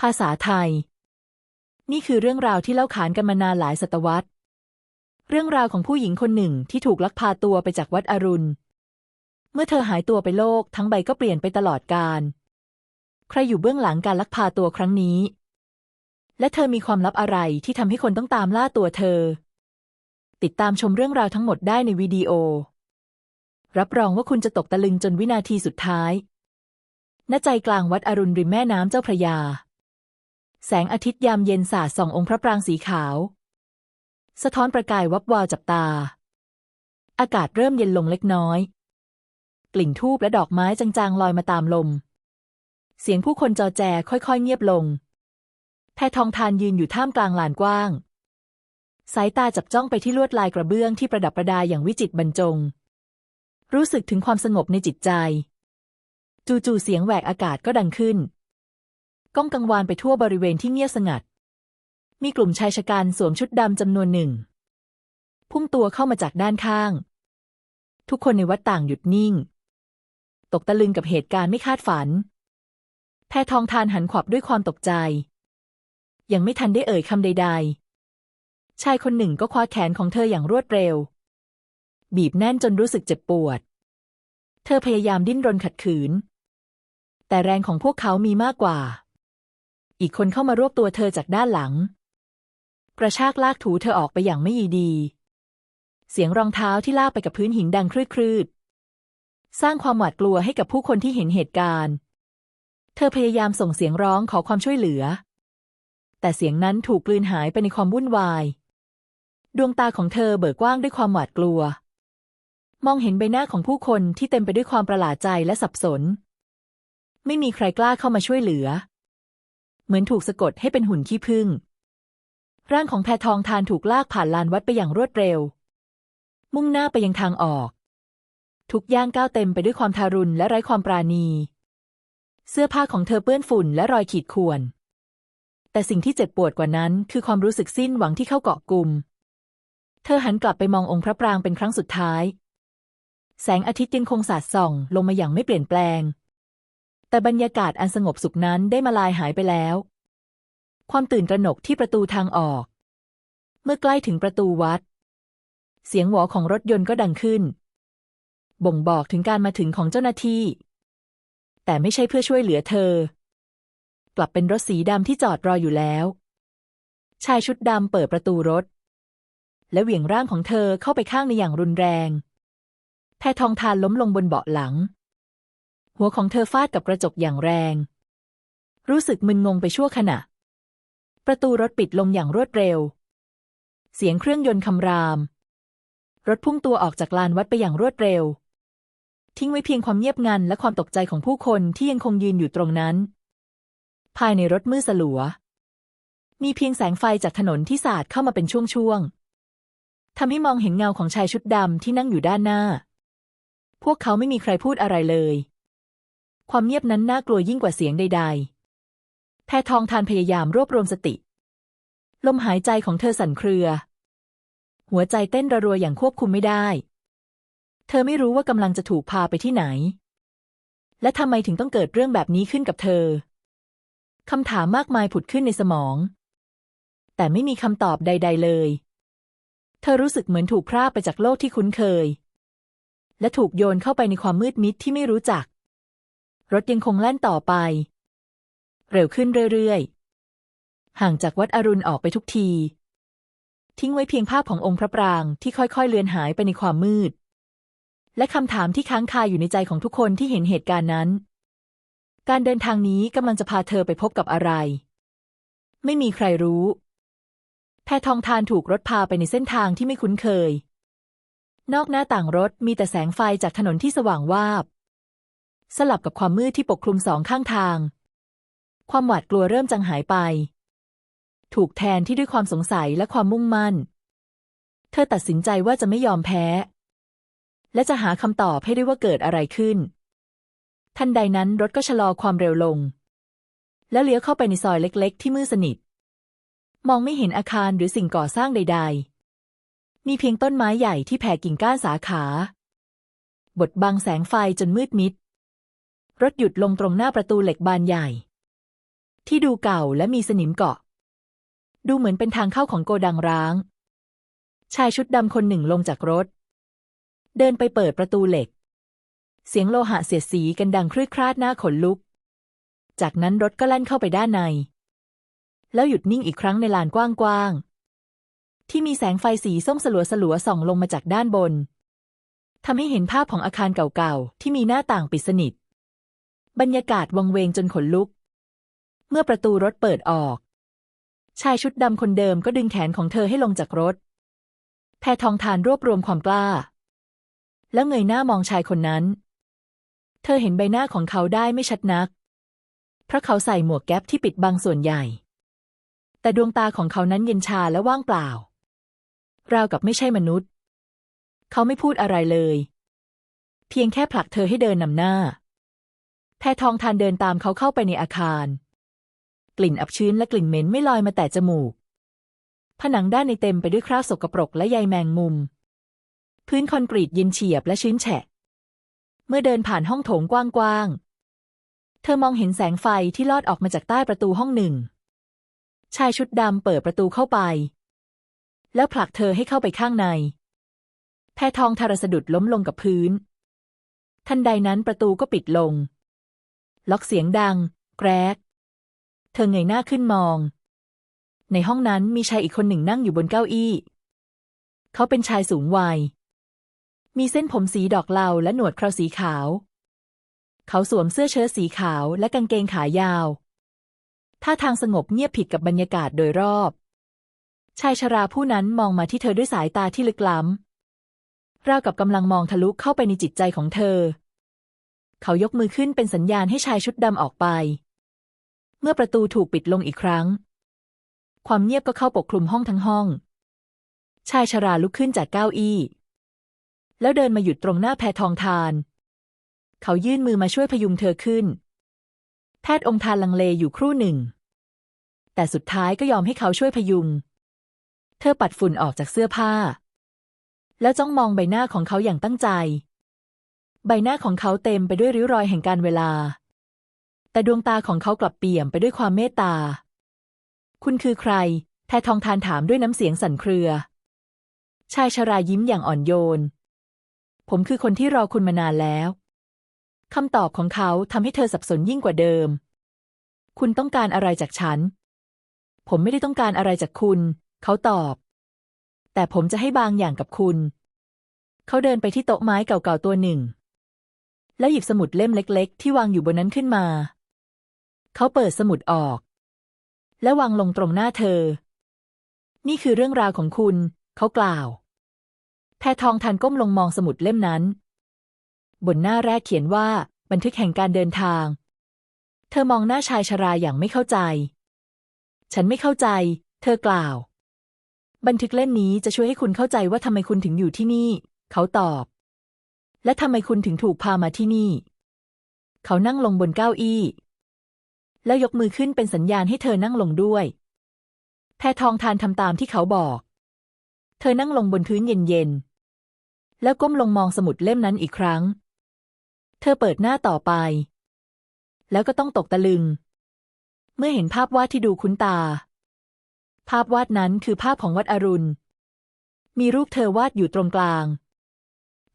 ภาษาไทย นี่คือเรื่องราวที่เล่าขานกันมานานหลายศตวรรษ เรื่องราวของผู้หญิงคนหนึ่งที่ถูกลักพาตัวไปจากวัดอรุณ เมื่อเธอหายตัวไปโลกทั้งใบก็เปลี่ยนไปตลอดกาล ใครอยู่เบื้องหลังการลักพาตัวครั้งนี้ และเธอมีความลับอะไรที่ทำให้คนต้องตามล่าตัวเธอ ติดตามชมเรื่องราวทั้งหมดได้ในวิดีโอ รับรองว่าคุณจะตกตะลึงจนวินาทีสุดท้ายณใจกลางวัดอรุณริมแม่น้ำเจ้าพระยา แสงอาทิตย์ยามเย็นสาดส่ององค์พระปรางสีขาว สะท้อนประกายวับวาวจับตา อากาศเริ่มเย็นลงเล็กน้อย กลิ่นทูบและดอกไม้จางๆลอยมาตามลม เสียงผู้คนจอแจค่อยๆเงียบลง แพทองทานยืนอยู่ท่ามกลางลานกว้าง สายตาจับจ้องไปที่ลวดลายกระเบื้องที่ประดับประดาอย่างวิจิตรบรรจง รู้สึกถึงความสงบในจิตใจ จู่ๆเสียงแหวกอากาศก็ดังขึ้น ก้องกังวานไปทั่วบริเวณที่เงียบสงัด มีกลุ่มชายชะกันสวมชุดดำจำนวนหนึ่ง พุ่งตัวเข้ามาจากด้านข้าง ทุกคนในวัดต่างหยุดนิ่ง ตกตะลึงกับเหตุการณ์ไม่คาดฝัน แพทองทานหันขวับด้วยความตกใจ ยังไม่ทันได้เอ่ยคำใด ๆ ชายคนหนึ่งก็คว้าแขนของเธออย่างรวดเร็ว บีบแน่นจนรู้สึกเจ็บปวด เธอพยายามดิ้นรนขัดขืน แต่แรงของพวกเขามีมากกว่า อีกคนเข้ามารวบตัวเธอจากด้านหลัง กระชากลากถูเธอออกไปอย่างไม่ยีดี เสียงรองเท้าที่ลากไปกับพื้นหินดังครืดๆ สร้างความหวาดกลัวให้กับผู้คนที่เห็นเหตุการณ์ เธอพยายามส่งเสียงร้องขอความช่วยเหลือ แต่เสียงนั้นถูกกลืนหายไปในความวุ่นวาย ดวงตาของเธอเบิกกว้างด้วยความหวาดกลัว มองเห็นใบหน้าของผู้คนที่เต็มไปด้วยความประหลาดใจและสับสน ไม่มีใครกล้าเข้ามาช่วยเหลือ เหมือนถูกสะกดให้เป็นหุ่นขี้ผึ้งร่างของแพทองทานถูกลากผ่านลานวัดไปอย่างรวดเร็ว มุ่งหน้าไปยังทางออก ทุกย่างก้าวเต็มไปด้วยความทารุณและไร้ความปราณี เสื้อผ้าของเธอเปื้อนฝุ่นและรอยขีดข่วน แต่สิ่งที่เจ็บปวดกว่านั้นคือความรู้สึกสิ้นหวังที่เข้าเกาะกลุ่มเธอหันกลับไปมององค์พระปรางเป็นครั้งสุดท้าย แสงอาทิตย์ยังคงสาดส่อง ลงมาอย่างไม่เปลี่ยนแปลง แต่บรรยากาศอันสงบสุขนั้นได้มาลายหายไปแล้ว ความตื่นตระหนกที่ประตูทางออก เมื่อใกล้ถึงประตูวัด เสียงหวอของรถยนต์ก็ดังขึ้น บ่งบอกถึงการมาถึงของเจ้าหน้าที่ แต่ไม่ใช่เพื่อช่วยเหลือเธอ กลับเป็นรถสีดำที่จอดรออยู่แล้ว ชายชุดดำเปิดประตูรถ และเหวี่ยงร่างของเธอเข้าไปข้างในอย่างรุนแรงแพทองทานล้มลงบนเบาะหลัง หัวของเธอฟาดกับกระจกอย่างแรง รู้สึกมึนงงไปชั่วขณะ ประตูรถปิดลงอย่างรวดเร็ว เสียงเครื่องยนต์คำราม รถพุ่งตัวออกจากลานวัดไปอย่างรวดเร็ว ทิ้งไว้เพียงความเงียบงันและความตกใจของผู้คนที่ยังคงยืนอยู่ตรงนั้น ภายในรถมืดสลัว มีเพียงแสงไฟจากถนนที่สาดเข้ามาเป็นช่วงๆทำให้มองเห็นเงาของชายชุดดำที่นั่งอยู่ด้านหน้าพวกเขาไม่มีใครพูดอะไรเลย ความเงียบนั้นน่ากลัวยิ่งกว่าเสียงใด ๆ แพทองทานพยายามรวบรวมสติ ลมหายใจของเธอสั่นเครือ หัวใจเต้นระรัวอย่างควบคุมไม่ได้ เธอไม่รู้ว่ากำลังจะถูกพาไปที่ไหน และทำไมถึงต้องเกิดเรื่องแบบนี้ขึ้นกับเธอคำถามมากมายผุดขึ้นในสมอง แต่ไม่มีคำตอบใด ๆ เลย เธอรู้สึกเหมือนถูกพรากไปจากโลกที่คุ้นเคย และถูกโยนเข้าไปในความมืดมิดที่ไม่รู้จัก รถยังคงแล่นต่อไป เร็วขึ้นเรื่อยๆ ห่างจากวัดอรุณออกไปทุกที ทิ้งไว้เพียงภาพขององค์พระปรางที่ค่อยๆ เลือนหายไปในความมืด และคำถามที่ค้างคาอยู่ในใจของทุกคนที่เห็นเหตุการณ์นั้น การเดินทางนี้กำลังจะพาเธอไปพบกับอะไร ไม่มีใครรู้แพทองทานถูกรถพาไปในเส้นทางที่ไม่คุ้นเคย นอกหน้าต่างรถมีแต่แสงไฟจากถนนที่สว่างวาบ สลับกับความมืดที่ปกคลุมสองข้างทาง ความหวาดกลัวเริ่มจางหายไป ถูกแทนที่ด้วยความสงสัยและความมุ่งมั่น เธอตัดสินใจว่าจะไม่ยอมแพ้ และจะหาคำตอบให้ได้ว่าเกิดอะไรขึ้น ทันใดนั้นรถก็ชะลอความเร็วลง แล้วเลี้ยวเข้าไปในซอยเล็ก ๆ ที่มืดสนิท มองไม่เห็นอาคารหรือสิ่งก่อสร้างใด ๆมีเพียงต้นไม้ใหญ่ที่แผ่กิ่งก้านสาขา บดบังแสงไฟจนมืดมิด รถหยุดลงตรงหน้าประตูเหล็กบานใหญ่ ที่ดูเก่าและมีสนิมเกาะ ดูเหมือนเป็นทางเข้าของโกดังร้าง ชายชุดดำคนหนึ่งลงจากรถ เดินไปเปิดประตูเหล็ก เสียงโลหะเสียดสีกันดังครืดคราดหน้าขนลุก จากนั้นรถก็แล่นเข้าไปด้านใน แล้วหยุดนิ่งอีกครั้งในลานกว้างๆ ที่มีแสงไฟสีส้มสลัวสลัวๆส่องลงมาจากด้านบนทำให้เห็นภาพของอาคารเก่าๆ ที่มีหน้าต่างปิดสนิท บรรยากาศวังเวงจนขนลุก เมื่อประตูรถเปิดออก ชายชุดดำคนเดิมก็ดึงแขนของเธอให้ลงจากรถ แพทองทานรวบรวมความกล้า แล้วเงยหน้ามองชายคนนั้น เธอเห็นใบหน้าของเขาได้ไม่ชัดนัก เพราะเขาใส่หมวกแก๊ปที่ปิดบังส่วนใหญ่ แต่ดวงตาของเขานั้นเย็นชาและว่างเปล่า ราวกับไม่ใช่มนุษย์ เขาไม่พูดอะไรเลย เพียงแค่ผลักเธอให้เดินนำหน้า แพทองทานเดินตามเขาเข้าไปในอาคาร กลิ่นอับชื้นและกลิ่นเหม็นไม่ลอยมาแต่จมูก ผนังด้านในเต็มไปด้วยคราบสกปรกและใยแมงมุม พื้นคอนกรีตเย็นเฉียบและชื้นแฉะ เมื่อเดินผ่านห้องโถงกว้างๆ เธอมองเห็นแสงไฟที่ลอดออกมาจากใต้ประตูห้องหนึ่ง ชายชุดดำเปิดประตูเข้าไป แล้วผลักเธอให้เข้าไปข้างใน แพทองทารสะดุดล้มลงกับพื้น ทันใดนั้นประตูก็ปิดลง ล็อกเสียงดัง แกรก เธอเงยหน้าขึ้นมอง ในห้องนั้นมีชายอีกคนหนึ่งนั่งอยู่บนเก้าอี้ เขาเป็นชายสูงวัย มีเส้นผมสีดอกเหลาและหนวดเคราสีขาว เขาสวมเสื้อเชิ้ตสีขาวและกางเกงขายาว ท่าทางสงบเงียบผิดกับบรรยากาศโดยรอบ ชายชราผู้นั้นมองมาที่เธอด้วยสายตาที่ลึกล้ำราวกับกำลังมองทะลุเข้าไปในจิตใจของเธอ เขายกมือขึ้นเป็นสัญญาณให้ชายชุดดำออกไป เมื่อประตูถูกปิดลงอีกครั้ง ความเงียบก็เข้าปกคลุมห้องทั้งห้อง ชายชราลุกขึ้นจากเก้าอี้ แล้วเดินมาหยุดตรงหน้าแพทองทาน เขายื่นมือมาช่วยพยุงเธอขึ้น แพทย์องค์ทานลังเลอยู่ครู่หนึ่ง แต่สุดท้ายก็ยอมให้เขาช่วยพยุง เธอปัดฝุ่นออกจากเสื้อผ้า แล้วจ้องมองใบหน้าของเขาอย่างตั้งใจ ใบหน้าของเขาเต็มไปด้วยริ้วรอยแห่งการเวลา แต่ดวงตาของเขากลับเปี่ยมไปด้วยความเมตตา คุณคือใครแพทองทานถามด้วยน้ำเสียงสั่นเครือ ชายชรายิ้มอย่างอ่อนโยน ผมคือคนที่รอคุณมานานแล้ว คำตอบของเขาทำให้เธอสับสนยิ่งกว่าเดิม คุณต้องการอะไรจากฉัน ผมไม่ได้ต้องการอะไรจากคุณ เขาตอบ แต่ผมจะให้บางอย่างกับคุณ เขาเดินไปที่โต๊ะไม้เก่าๆตัวหนึ่ง แล้วหยิบสมุดเล่มเล็ก ๆ ที่วางอยู่บนนั้นขึ้นมา เขาเปิดสมุดออก และวางลงตรงหน้าเธอ นี่คือเรื่องราวของคุณ เขากล่าว แพทองทันก้มลงมองสมุดเล่มนั้น บนหน้าแรกเขียนว่า บันทึกแห่งการเดินทาง เธอมองหน้าชายชราอย่างไม่เข้าใจ ฉันไม่เข้าใจ เธอกล่าว บันทึกเล่มนี้จะช่วยให้คุณเข้าใจว่าทำไมคุณถึงอยู่ที่นี่ เขาตอบ และทำไมคุณถึงถูกพามาที่นี่ เขานั่งลงบนเก้าอี้ แล้วยกมือขึ้นเป็นสัญญาณให้เธอนั่งลงด้วย แพทองทานทำตามที่เขาบอก เธอนั่งลงบนพื้นเย็นๆ แล้วก้มลงมองสมุดเล่มนั้นอีกครั้ง เธอเปิดหน้าต่อไป แล้วก็ต้องตกตะลึง เมื่อเห็นภาพวาดที่ดูคุ้นตา ภาพวาดนั้นคือภาพของวัดอรุณ มีรูปเธอวาดอยู่ตรงกลาง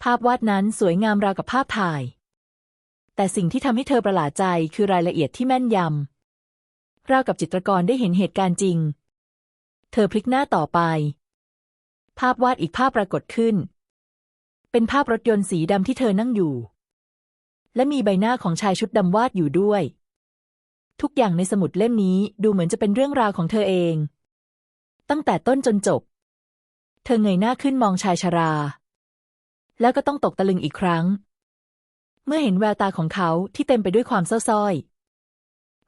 ภาพวาดนั้นสวยงามราวกับภาพถ่าย แต่สิ่งที่ทำให้เธอประหลาดใจคือรายละเอียดที่แม่นยำราวกับจิตรกรได้เห็นเหตุการณ์จริง เธอพลิกหน้าต่อไป ภาพวาดอีกภาพปรากฏขึ้น เป็นภาพรถยนต์สีดำที่เธอนั่งอยู่ และมีใบหน้าของชายชุดดำวาดอยู่ด้วย ทุกอย่างในสมุดเล่มนี้ดูเหมือนจะเป็นเรื่องราวของเธอเอง ตั้งแต่ต้นจนจบ เธอเงยหน้าขึ้นมองชายชรา แล้วก็ต้องตกตะลึงอีกครั้ง เมื่อเห็นแววตาของเขาที่เต็มไปด้วยความเศร้าส้อย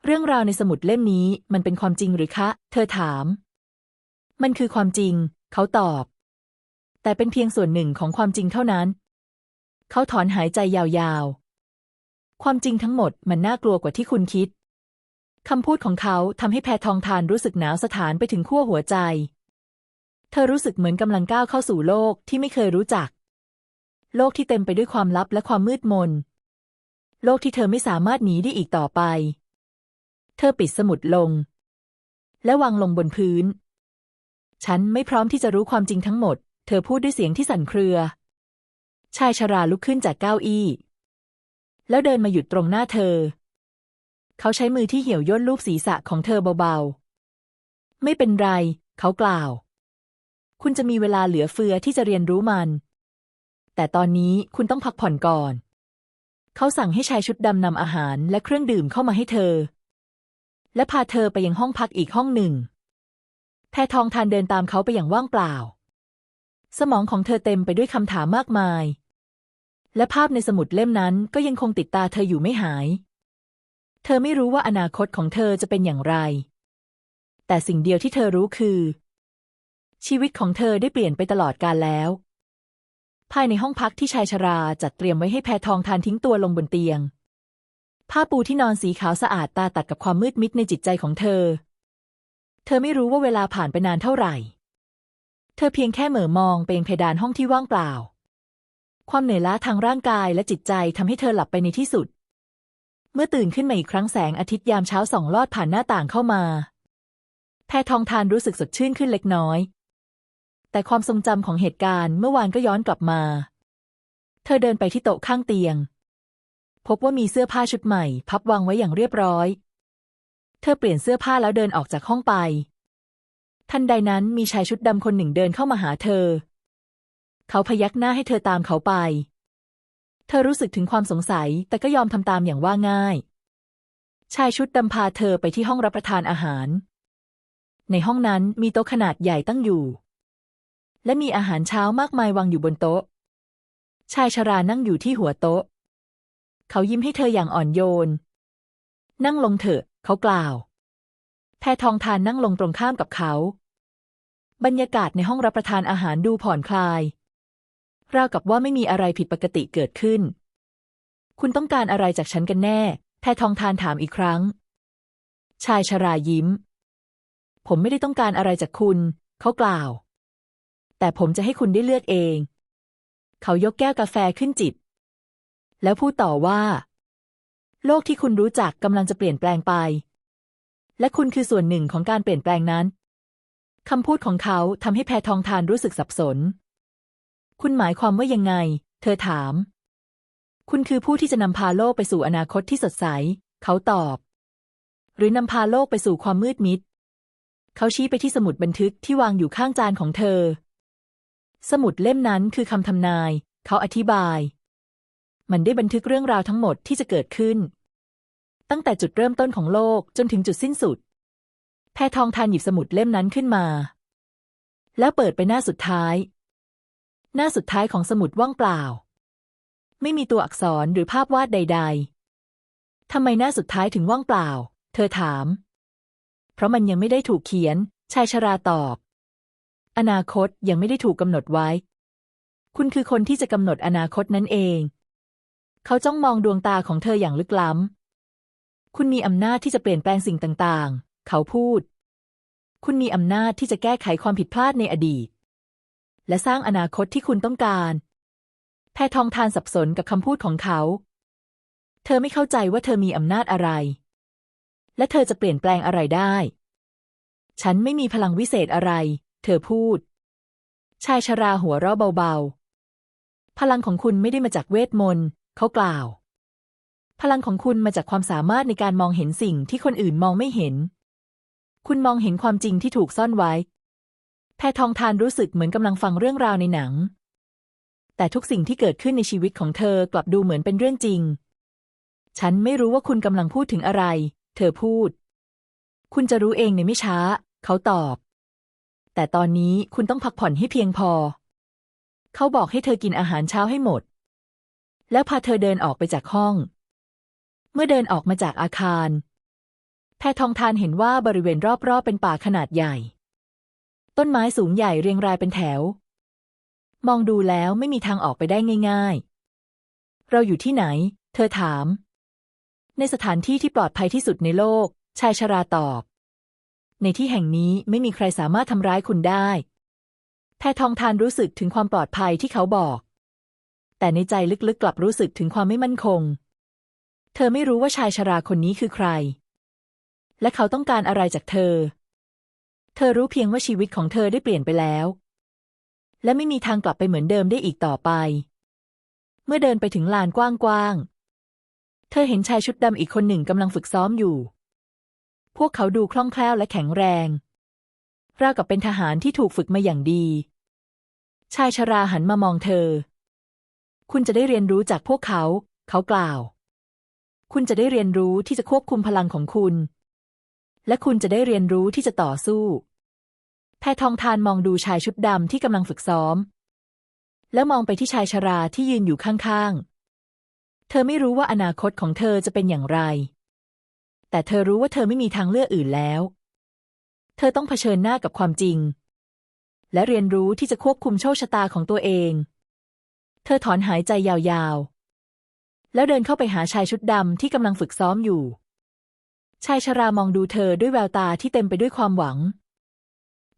เรื่องราวในสมุดเล่มนี้มันเป็นความจริงหรือคะ เธอถาม มันคือความจริง เขาตอบ แต่เป็นเพียงส่วนหนึ่งของความจริงเท่านั้น เขาถอนหายใจยาวๆ ความจริงทั้งหมดมันน่ากลัวกว่าที่คุณคิดคำพูดของเขาทำให้แพทองทานรู้สึกหนาวสถานไปถึงขั้วหัวใจ เธอรู้สึกเหมือนกำลังก้าวเข้าสู่โลกที่ไม่เคยรู้จัก โลกที่เต็มไปด้วยความลับและความมืดมน โลกที่เธอไม่สามารถหนีได้อีกต่อไป เธอปิดสมุดลง และวางลงบนพื้น ฉันไม่พร้อมที่จะรู้ความจริงทั้งหมด เธอพูดด้วยเสียงที่สั่นเครือ ชายชราลุกขึ้นจากเก้าอี้ แล้วเดินมาหยุดตรงหน้าเธอ เขาใช้มือที่เหี่ยวย่นลูบศีรษะของเธอเบาๆ ไม่เป็นไร เขากล่าว คุณจะมีเวลาเหลือเฟือที่จะเรียนรู้มัน แต่ตอนนี้คุณต้องพักผ่อนก่อน เขาสั่งให้ชายชุดดำนำอาหารและเครื่องดื่มเข้ามาให้เธอ และพาเธอไปยังห้องพักอีกห้องหนึ่ง แพทองทานเดินตามเขาไปอย่างว่างเปล่า สมองของเธอเต็มไปด้วยคำถามมากมาย และภาพในสมุดเล่มนั้นก็ยังคงติดตาเธออยู่ไม่หาย เธอไม่รู้ว่าอนาคตของเธอจะเป็นอย่างไร แต่สิ่งเดียวที่เธอรู้คือ ชีวิตของเธอได้เปลี่ยนไปตลอดกาลแล้ว ภายในห้องพักที่ชายชราจัดเตรียมไว้ให้แพทองทานทิ้งตัวลงบนเตียง ผ้าปูที่นอนสีขาวสะอาดตาตัดกับความมืดมิดในจิตใจของเธอ เธอไม่รู้ว่าเวลาผ่านไปนานเท่าไหร่ เธอเพียงแค่เหม่อมองไปยังเพดานห้องที่ว่างเปล่า ความเหนื่อยล้าทางร่างกายและจิตใจทำให้เธอหลับไปในที่สุด เมื่อตื่นขึ้นมาอีกครั้งแสงอาทิตย์ยามเช้าส่องลอดผ่านหน้าต่างเข้ามา แพทองทานรู้สึกสดชื่นขึ้นเล็กน้อย แต่ความทรงจำของเหตุการณ์เมื่อวานก็ย้อนกลับมา เธอเดินไปที่โต๊ะข้างเตียง พบว่ามีเสื้อผ้าชุดใหม่ พับวางไว้อย่างเรียบร้อย เธอเปลี่ยนเสื้อผ้าแล้วเดินออกจากห้องไป ทันใดนั้นมีชายชุดดำคนหนึ่งเดินเข้ามาหาเธอ เขาพยักหน้าให้เธอตามเขาไป เธอรู้สึกถึงความสงสัยแต่ก็ยอมทำตามอย่างว่าง่าย ชายชุดดำพาเธอไปที่ห้องรับประทานอาหาร ในห้องนั้นมีโต๊ะขนาดใหญ่ตั้งอยู่ และมีอาหารเช้ามากมายวางอยู่บนโต๊ะ ชายชรานั่งอยู่ที่หัวโต๊ะ เขายิ้มให้เธออย่างอ่อนโยน นั่งลงเถอะ เขากล่าว แพทองทานนั่งลงตรงข้ามกับเขา บรรยากาศในห้องรับประทานอาหารดูผ่อนคลาย ราวกับว่าไม่มีอะไรผิดปกติเกิดขึ้น คุณต้องการอะไรจากฉันกันแน่ แพทองทานถามอีกครั้ง ชายชรายิ้ม ผมไม่ได้ต้องการอะไรจากคุณ เขากล่าว แต่ผมจะให้คุณได้เลือกเอง เขายกแก้วกาแฟขึ้นจิบ แล้วพูดต่อว่า โลกที่คุณรู้จักกำลังจะเปลี่ยนแปลงไป และคุณคือส่วนหนึ่งของการเปลี่ยนแปลงนั้นคำพูดของเขาทำให้แพทองทานรู้สึกสับสน คุณหมายความว่ายังไง เธอถาม คุณคือผู้ที่จะนำพาโลกไปสู่อนาคตที่สดใส เขาตอบ หรือนำพาโลกไปสู่ความมืดมิด เขาชี้ไปที่สมุดบันทึกที่วางอยู่ข้างจานของเธอ สมุดเล่มนั้นคือคำทำนาย เขาอธิบาย มันได้บันทึกเรื่องราวทั้งหมดที่จะเกิดขึ้น ตั้งแต่จุดเริ่มต้นของโลกจนถึงจุดสิ้นสุด แพทองทานหยิบสมุดเล่มนั้นขึ้นมา แล้วเปิดไปหน้าสุดท้าย หน้าสุดท้ายของสมุดว่างเปล่า ไม่มีตัวอักษรหรือภาพวาดใด ๆทำไมหน้าสุดท้ายถึงว่างเปล่า เธอถาม เพราะมันยังไม่ได้ถูกเขียนชายชราตอบ อนาคตยังไม่ได้ถูกกำหนดไว้ คุณคือคนที่จะกำหนดอนาคตนั่นเอง เขาจ้องมองดวงตาของเธออย่างลึกล้ำ คุณมีอำนาจที่จะเปลี่ยนแปลงสิ่งต่างๆ เขาพูด คุณมีอำนาจที่จะแก้ไขความผิดพลาดในอดีต และสร้างอนาคตที่คุณต้องการ แพทองทานสับสนกับคำพูดของเขา เธอไม่เข้าใจว่าเธอมีอำนาจอะไร และเธอจะเปลี่ยนแปลงอะไรได้ ฉันไม่มีพลังวิเศษอะไร เธอพูด ชายชราหัวเราะเบาๆ พลังของคุณไม่ได้มาจากเวทมนต์เขากล่าว พลังของคุณมาจากความสามารถในการมองเห็นสิ่งที่คนอื่นมองไม่เห็น คุณมองเห็นความจริงที่ถูกซ่อนไว้ แพทองทานรู้สึกเหมือนกำลังฟังเรื่องราวในหนัง แต่ทุกสิ่งที่เกิดขึ้นในชีวิตของเธอกลับดูเหมือนเป็นเรื่องจริง ฉันไม่รู้ว่าคุณกำลังพูดถึงอะไร เธอพูด คุณจะรู้เองในไม่ช้า เขาตอบ แต่ตอนนี้คุณต้องพักผ่อนให้เพียงพอ เขาบอกให้เธอกินอาหารเช้าให้หมด แล้วพาเธอเดินออกไปจากห้อง เมื่อเดินออกมาจากอาคาร แพทองทานเห็นว่าบริเวณรอบๆเป็นป่าขนาดใหญ่ ต้นไม้สูงใหญ่เรียงรายเป็นแถว มองดูแล้วไม่มีทางออกไปได้ง่าย ๆ เราอยู่ที่ไหน เธอถาม ในสถานที่ที่ปลอดภัยที่สุดในโลก ชายชราตอบ ในที่แห่งนี้ไม่มีใครสามารถทำร้ายคุณได้แพทองทานรู้สึกถึงความปลอดภัยที่เขาบอก แต่ในใจลึกๆกลับรู้สึกถึงความไม่มั่นคง เธอไม่รู้ว่าชายชราคนนี้คือใคร และเขาต้องการอะไรจากเธอ เธอรู้เพียงว่าชีวิตของเธอได้เปลี่ยนไปแล้ว และไม่มีทางกลับไปเหมือนเดิมได้อีกต่อไป เมื่อเดินไปถึงลานกว้างๆ เธอเห็นชายชุดดำอีกคนหนึ่งกำลังฝึกซ้อมอยู่ พวกเขาดูคล่องแคล่วและแข็งแรง ราวกับเป็นทหารที่ถูกฝึกมาอย่างดี ชายชราหันมามองเธอ คุณจะได้เรียนรู้จากพวกเขา เขากล่าว คุณจะได้เรียนรู้ที่จะควบคุมพลังของคุณ และคุณจะได้เรียนรู้ที่จะต่อสู้ แพทองทานมองดูชายชุดดำที่กำลังฝึกซ้อม แล้วมองไปที่ชายชราที่ยืนอยู่ข้างๆ เธอไม่รู้ว่าอนาคตของเธอจะเป็นอย่างไร แต่เธอรู้ว่าเธอไม่มีทางเลือกอื่นแล้ว เธอต้องเผชิญหน้ากับความจริง และเรียนรู้ที่จะควบคุมโชคชะตาของตัวเอง เธอถอนหายใจยาวๆ แล้วเดินเข้าไปหาชายชุดดำที่กำลังฝึกซ้อมอยู่ ชายชรามองดูเธอด้วยแววตาที่เต็มไปด้วยความหวัง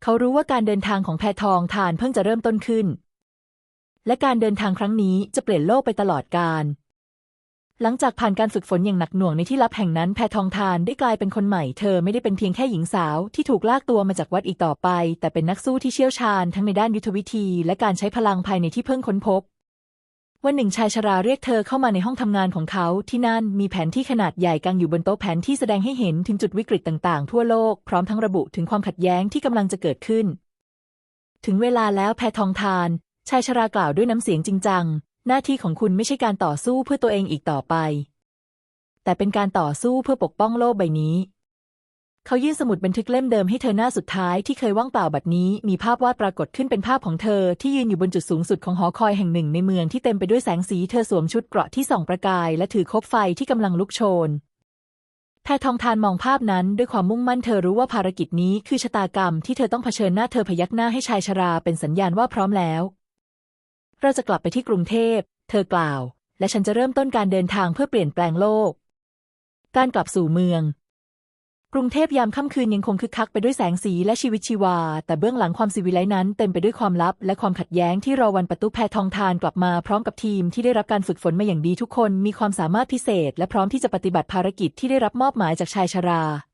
เขารู้ว่าการเดินทางของแพทองทานเพิ่งจะเริ่มต้นขึ้น และการเดินทางครั้งนี้จะเปลี่ยนโลกไปตลอดกาล หลังจากผ่านการฝึกฝนอย่างหนักหน่วงในที่ลับแห่งนั้นแพทองทานได้กลายเป็นคนใหม่ เธอไม่ได้เป็นเพียงแค่หญิงสาวที่ถูกลากตัวมาจากวัดอีกต่อไป แต่เป็นนักสู้ที่เชี่ยวชาญทั้งในด้านยุทธวิธี และการใช้พลังภายในที่เพิ่งค้นพบ วันหนึ่งชายชราเรียกเธอเข้ามาในห้องทำงานของเขาที่นั่นมีแผนที่ขนาดใหญ่กางอยู่บนโต๊ะแผนที่แสดงให้เห็นถึงจุดวิกฤตต่างๆ ทั่วโลกพร้อมทั้งระบุถึงความขัดแย้งที่กำลังจะเกิดขึ้น ถึงเวลาแล้วแพทองทานชายชรากล่าวด้วยน้ำเสียงจริงจัง หน้าที่ของคุณไม่ใช่การต่อสู้เพื่อตัวเองอีกต่อไป แต่เป็นการต่อสู้เพื่อปกป้องโลกใบนี้ เขายื่นสมุดบันทึกเล่มเดิมให้เธอหน้าสุดท้ายที่เคยว่างเปล่าบัดนี้ มีภาพวาดปรากฏขึ้นเป็นภาพของเธอที่ยืนอยู่บนจุดสูงสุดของหอคอยแห่งหนึ่งในเมืองที่เต็มไปด้วยแสงสีเธอสวมชุดเกราะที่ส่องประกาย และถือคบไฟที่กำลังลุกโชนแพทองทานมองภาพนั้นด้วยความมุ่งมั่นเธอรู้ว่าภารกิจนี้คือชะตากรรมที่เธอต้องเผชิญหน้าเธอพยักหน้าให้ชายชราเป็นสัญญาณว่าพร้อมแล้ว เราจะกลับไปที่กรุงเทพ เธอกล่าว และฉันจะเริ่มต้นการเดินทางเพื่อเปลี่ยนแปลงโลก การกลับสู่เมือง กรุงเทพยามค่ำคืนยังคงคึกคักไปด้วยแสงสีและชีวิตชีวา แต่เบื้องหลังความสิวิไลซ์นั้นเต็มไปด้วยความลับ และความขัดแย้งที่รอวันประตูแพทองทานกลับมาพร้อมกับทีมที่ได้รับการฝึกฝนมาอย่างดีทุกคนมีความสามารถพิเศษ และพร้อมที่จะปฏิบัติภารกิจที่ได้รับมอบหมายจากชายชรา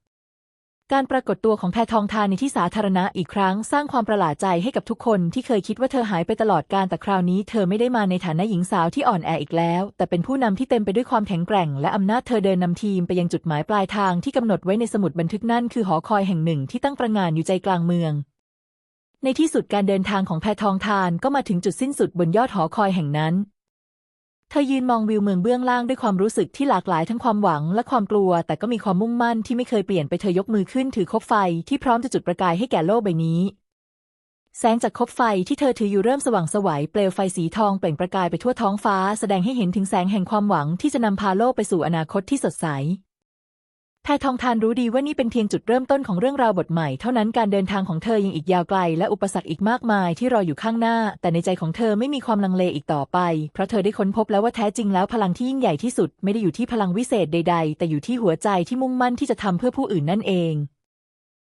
การปรากฏตัวของแพทองทานในที่สาธารณะอีกครั้งสร้างความประหลาดใจให้กับทุกคนที่เคยคิดว่าเธอหายไปตลอดการแต่คราวนี้เธอไม่ได้มาในฐานะหญิงสาวที่อ่อนแออีกแล้ว แต่เป็นผู้นำที่เต็มไปด้วยความแข็งแกร่ง และอำนาจเธอเดินนำทีมไปยังจุดหมายปลายทางที่กำหนดไว้ในสมุดบันทึกนั่นคือหอคอยแห่งหนึ่งที่ตั้งประงานอยู่ใจกลางเมือง ในที่สุดการเดินทางของแพทองทานก็มาถึงจุดสิ้นสุดบนยอดหอคอยแห่งนั้น เธอยืนมองวิวเมืองเบื้องล่างด้วยความรู้สึกที่หลากหลายทั้งความหวังและความกลัว แต่ก็มีความมุ่งมั่นที่ไม่เคยเปลี่ยนไปเธอยกมือขึ้นถือคบไฟที่พร้อมจะจุดประกายให้แก่โลกใบนี้ แสงจากคบไฟที่เธอถืออยู่เริ่มสว่างสวัยเปลวไฟสีทองเปล่งประกายไปทั่วท้องฟ้า แสดงให้เห็นถึงแสงแห่งความหวังที่จะนำพาโลกไปสู่อนาคตที่สดใส แพทองทานรู้ดีว่านี่เป็นเพียงจุดเริ่มต้นของเรื่องราวบทใหม่ เท่านั้นการเดินทางของเธอยังอีกยาวไกล และอุปสรรคอีกมากมายที่รออยู่ข้างหน้า แต่ในใจของเธอไม่มีความลังเลอีกต่อไป เพราะเธอได้ค้นพบแล้วว่าแท้จริงแล้วพลังที่ยิ่งใหญ่ที่สุด ไม่ได้อยู่ที่พลังวิเศษใด ๆ แต่อยู่ที่หัวใจที่มุ่งมั่นที่จะทำเพื่อผู้อื่นนั่นเอง